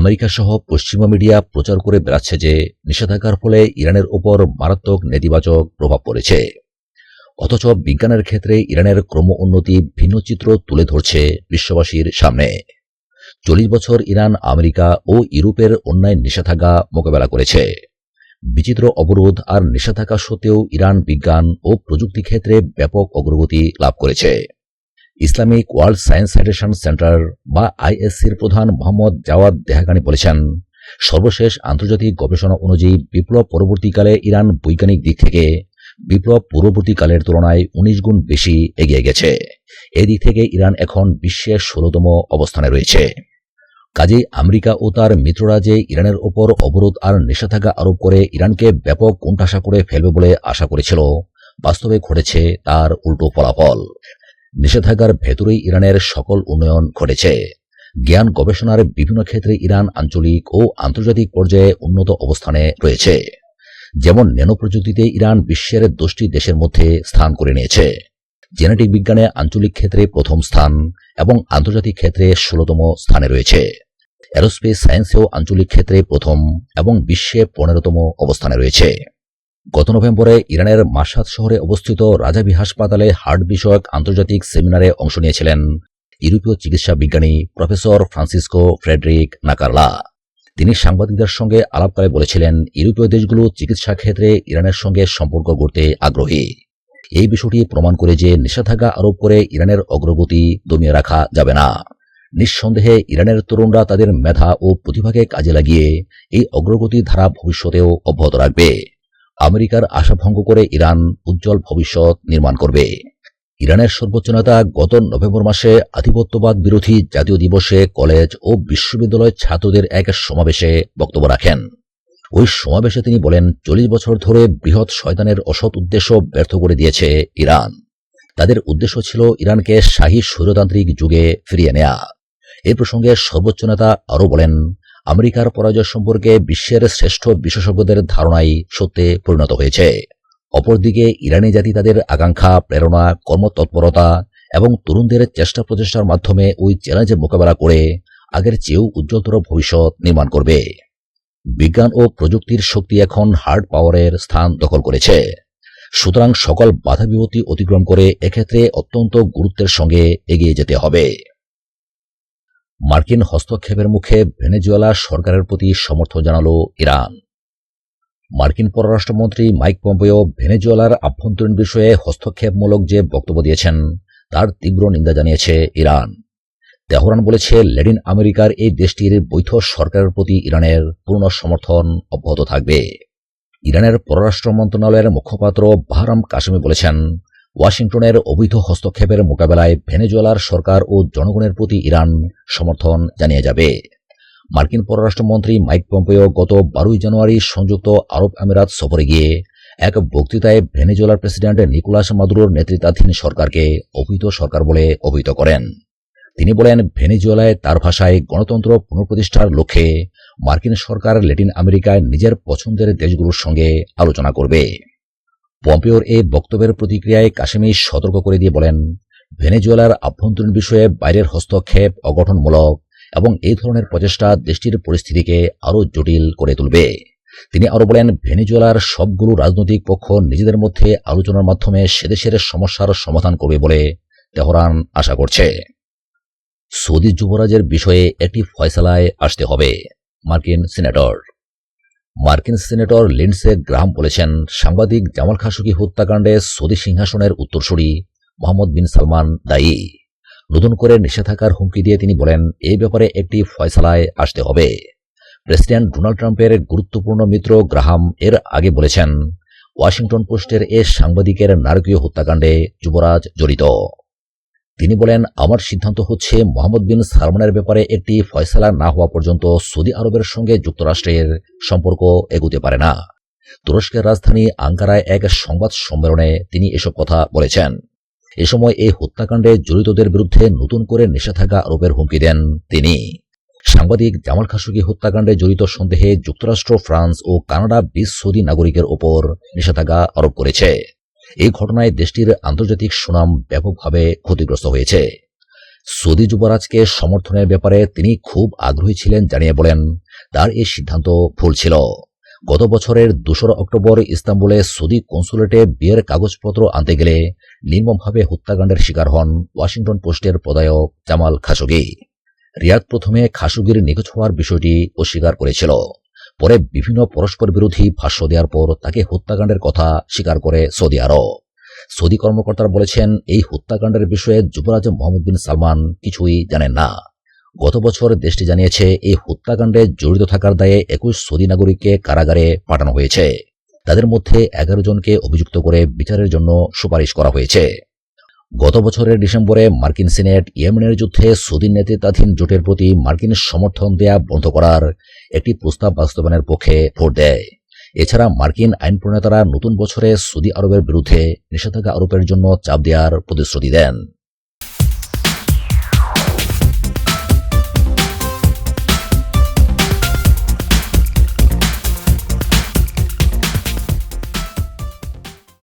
America সহ পশ্চিমা media প্রচার করে বেড়াচ্ছে যে নিষেধাজ্ঞার ফলে ইরানের ওপর মারাত্মক নেতিবাচক প্রভাব পড়েছে। অথচ বিজ্ঞানের ক্ষেত্রে ইরানের ক্রম উন্নতি ভিন্ন চিত্র তুলে ধরছে বিশ্ববাসীর সামনে। চল্লিশ বছর ইরান, আমেরিকা ও ইউরোপের অন্যায় নিষেধাজ্ঞা মোকাবেলা করেছে। বিচিত্র অবরোধ আর নিষেধাজ্ঞা সত্ত্বেও ইরান বিজ্ঞান ও প্রযুক্তি ক্ষেত্রে ব্যাপক অগ্রগতি লাভ করেছে। Islamic World Science Citation Centre বা আইএসসির প্রধান মোহাম্মদ জাওয়াদ দেহাগানি বলেছেন, সর্বশেষ আন্তর্জাতিক গবেষণা অনুযায়ী বিপ্লব পরবর্তীকালে ইরান বৈজ্ঞানিক দিক থেকে বিপ্লব পূর্ববর্তীকালের তুলনায় উনিশ গুণ বেশি এগিয়ে গেছে। এদিক থেকে ইরান এখন বিশ্বের ষোলতম অবস্থানে রয়েছে। কাজেই আমেরিকা ও তার মিত্ররা যে ইরানের ওপর অবরোধ আর নিষেধাজ্ঞা আরোপ করে ইরানকে ব্যাপক কোণঠাসা করে ফেলবে বলে আশা করেছিল। বাস্তবে ঘটেছে তার উল্টো ফলাফল। নিষেধাজ্ঞার ভেতরেই ইরানের সকল উন্নয়ন ঘটেছে। জ্ঞান গবেষণার বিভিন্ন ক্ষেত্রে ইরান আঞ্চলিক ও আন্তর্জাতিক পর্যায়ে উন্নত অবস্থানে রয়েছে। যেমন ন্যানো প্রযুক্তিতে ইরান বিশ্বের দশটি দেশের মধ্যে স্থান করে নিয়েছে। জেনেটিক বিজ্ঞানে আঞ্চলিক ক্ষেত্রে প্রথম স্থান এবং আন্তর্জাতিক ক্ষেত্রে ষোলতম স্থানে রয়েছে। অ্যারোস্পেস সায়েন্সেও আঞ্চলিক ক্ষেত্রে প্রথম এবং বিশ্বে পনেরোতম অবস্থানে রয়েছে। গত নভেম্বরে ইরানের মাসাদ শহরে অবস্থিত রাজাবি হাসপাতালে হার্ট বিষয়ক আন্তর্জাতিক সেমিনারে অংশ নিয়েছিলেন ইউরোপীয় চিকিৎসা বিজ্ঞানী প্রফেসর ফ্রান্সিসকো ফ্রেডরিক নাকারলা। তিনি সাংবাদিকদের সঙ্গে আলাপকালে বলেছিলেন, ইউরোপীয় দেশগুলো চিকিৎসা ক্ষেত্রে ইরানের সঙ্গে সম্পর্ক গড়তে আগ্রহী। এই বিষয়টি প্রমাণ করে যে নিষেধাজ্ঞা আরোপ করে ইরানের অগ্রগতি দমিয়ে রাখা যাবে না। নিঃসন্দেহে ইরানের তরুণরা তাদের মেধা ও প্রতিভাকে কাজে লাগিয়ে এই অগ্রগতি ধারা ভবিষ্যতেও অব্যাহত রাখবে। আমেরিকার আশাভঙ্গ করে ইরান উজ্জ্বল ভবিষ্যৎ নির্মাণ করবে। ইরানের সর্বোচ্চ নেতা গত নভেম্বর মাসে আধিপত্যবাদ বিরোধী জাতীয় দিবসে কলেজ ও বিশ্ববিদ্যালয় ছাত্রদের এক সমাবেশে বক্তব্য রাখেন। ওই সমাবেশে তিনি বলেন, চল্লিশ বছর ধরে বৃহৎ শয়তানের অসৎ উদ্দেশ্য ব্যর্থ করে দিয়েছে ইরান। তাদের উদ্দেশ্য ছিল ইরানকে শাহী স্বৈরতান্ত্রিক যুগে ফিরিয়ে নেয়া। এ প্রসঙ্গে সর্বোচ্চ নেতা আরও বলেন আমেরিকার পরাজয় সম্পর্কে বিশ্বের শ্রেষ্ঠ বিশেষজ্ঞদের ধারণাই সত্যে পরিণত হয়েছে। অপরদিকে, ইরানি জাতি তাদের আকাঙ্ক্ষা, প্রেরণা, কর্মতৎপরতা এবং তরুণদের চেষ্টা প্রচেষ্টার মাধ্যমে ওই চ্যালেঞ্জের মোকাবেলা করে আগের চেয়েও উজ্জ্বলতর ভবিষ্যৎ নির্মাণ করবে। বিজ্ঞান ও প্রযুক্তির শক্তি এখন হার্ড পাওয়ারের স্থান দখল করেছে। সুতরাং সকল বাধা বিপত্তি অতিক্রম করে এক্ষেত্রে অত্যন্ত গুরুত্বের সঙ্গে এগিয়ে যেতে হবে। মার্কিন হস্তক্ষেপের মুখে ভেনেজুয়েলা সরকারের প্রতি সমর্থন জানালো ইরান। মার্কিন পররাষ্ট্রমন্ত্রী মাইক পম্পেও ভেনেজুয়েলার আভ্যন্তরীণ বিষয়ে হস্তক্ষেপমূলক যে বক্তব্য দিয়েছেন, তার তীব্র নিন্দা জানিয়েছে ইরান। তেহরান বলেছে ল্যাটিন আমেরিকার এই দেশটির বৈধ সরকারের প্রতি ইরানের পূর্ণ সমর্থন অব্যাহত থাকবে। ইরানের পররাষ্ট্র মন্ত্রণালয়ের মুখপাত্র বাহরাম কাশ্মী বলেছেন ওয়াশিংটনের অবৈধ হস্তক্ষেপের মোকাবেলায় ভেনেজুয়েলার সরকার ও জনগণের প্রতি ইরান সমর্থন জানিয়ে যাবে। মার্কিন পররাষ্ট্রমন্ত্রী মাইক পম্পেও গত বারোই জানুয়ারি সংযুক্ত আরব আমিরাত সফরে গিয়ে এক বক্তৃতায় ভেনেজুয়েলার প্রেসিডেন্ট নিকোলাস মাদুরোর নেতৃত্বাধীন সরকারকে অবৈধ সরকার বলে অভিহিত করেন। তিনি বলেন, ভেনেজুয়েলায় তার ভাষায় গণতন্ত্র পুনঃপ্রতিষ্ঠার লক্ষ্যে মার্কিন সরকার ল্যাটিন আমেরিকায় নিজের পছন্দের দেশগুলোর সঙ্গে আলোচনা করবে। পম্পেওর এই বক্তব্যের প্রতিক্রিয়ায় কাশ্মীর সতর্ক করে দিয়ে বলেন, ভেনেজুয়েলার আভ্যন্তরীণ বিষয়ে বাইরের হস্তক্ষেপ অগঠনমূলক এবং এই ধরনের প্রচেষ্টা দেশটির পরিস্থিতিকে আরও জটিল করে তুলবে। তিনি আরও বলেন, ভেনেজুয়েলার সবগুলো রাজনৈতিক পক্ষ নিজেদের মধ্যে আলোচনার মাধ্যমে সেদেশের সমস্যার সমাধান করবে বলে তেহরান আশা করছে। সৌদি যুবরাজের বিষয়ে একটি ফয়সালায় আসতে হবে, মার্কিন সিনেটর। মার্কিন সিনেটর লিন্ডসে গ্রাহাম বলেছেন, সাংবাদিক জামাল খাসুকি হত্যাকাণ্ডে সৌদি সিংহাসনের উত্তরসূরি মোহাম্মদ বিন সালমান দায়ী। নতুন করে নিষেধাজ্ঞার হুমকি দিয়ে তিনি বলেন এই ব্যাপারে একটি ফয়সালায় আসতে হবে। প্রেসিডেন্ট ডোনাল্ড ট্রাম্পের গুরুত্বপূর্ণ মিত্র গ্রাহাম এর আগে বলেছেন, ওয়াশিংটন পোস্টের এ সাংবাদিকের নারকীয় হত্যাকাণ্ডে যুবরাজ জড়িত। তিনি বলেন, আমার সিদ্ধান্ত হচ্ছে মোহাম্মদ বিন সালমানের ব্যাপারে একটি ফয়সালা না হওয়া পর্যন্ত সৌদি আরবের সঙ্গে যুক্তরাষ্ট্রের সম্পর্ক এগুতে পারে না। তুরস্কের রাজধানী আঙ্কারায় এক সংবাদ সম্মেলনে তিনি এসব কথা বলেছেন। এ সময় এই হত্যাকাণ্ডে জড়িতদের বিরুদ্ধে নতুন করে নিষেধাজ্ঞা আরোপের হুমকি দেন তিনি। সাংবাদিক জামাল খাসুকি হত্যাকাণ্ডে জড়িত সন্দেহে যুক্তরাষ্ট্র, ফ্রান্স ও কানাডা বিশ সৌদি নাগরিকের ওপর নিষেধাজ্ঞা আরোপ করেছে। এই ঘটনায় দেশটির আন্তর্জাতিক সুনাম ব্যাপকভাবে ক্ষতিগ্রস্ত হয়েছে। সৌদি যুবরাজকে সমর্থনের ব্যাপারে তিনি খুব আগ্রহী ছিলেন জানিয়ে বলেন, তার এই সিদ্ধান্ত ভুল ছিল। গত বছরের দোসরা অক্টোবর ইস্তাম্বুলে সৌদি কনসুলেটে বিয়ের কাগজপত্র আনতে গেলে নির্মমভাবে হত্যাকাণ্ডের শিকার হন ওয়াশিংটন পোস্টের প্রদায়ক জামাল খাশোগি। রিয়াদ প্রথমে খাশোগির নিখোঁজ হওয়ার বিষয়টি অস্বীকার করেছিল। পরে বিভিন্ন পরস্পর বিরোধী ভাষ্য দেওয়ার পর তাকে হত্যাকাণ্ডের কথা স্বীকার করে সৌদি আরব। সৌদি কর্মকর্তারা বলেছেন, এই হত্যাকাণ্ডের বিষয়ে যুবরাজ মোহাম্মদ বিন সালমান কিছুই জানেন না। গত বছর দেশটি জানিয়েছে, এই হত্যাকাণ্ডে জড়িত থাকার দায়ে একুশ সৌদি নাগরিককে কারাগারে পাঠানো হয়েছে। তাদের মধ্যে এগারো জনকে অভিযুক্ত করে বিচারের জন্য সুপারিশ করা হয়েছে। গত বছরের ডিসেম্বরে মার্কিন সিনেট ইয়েমেনের যুদ্ধে সৌদি নেতৃত্বাধীন জোটের প্রতি মার্কিন সমর্থন দেয়া বন্ধ করার একটি প্রস্তাব বাস্তবায়নের পক্ষে ভোট দেয়। এছাড়া মার্কিন আইন প্রণেতারা নতুন বছরে সৌদি আরবের বিরুদ্ধে নিষেধাজ্ঞা আরোপের জন্য চাপ দেওয়ার প্রতিশ্রুতি দেন।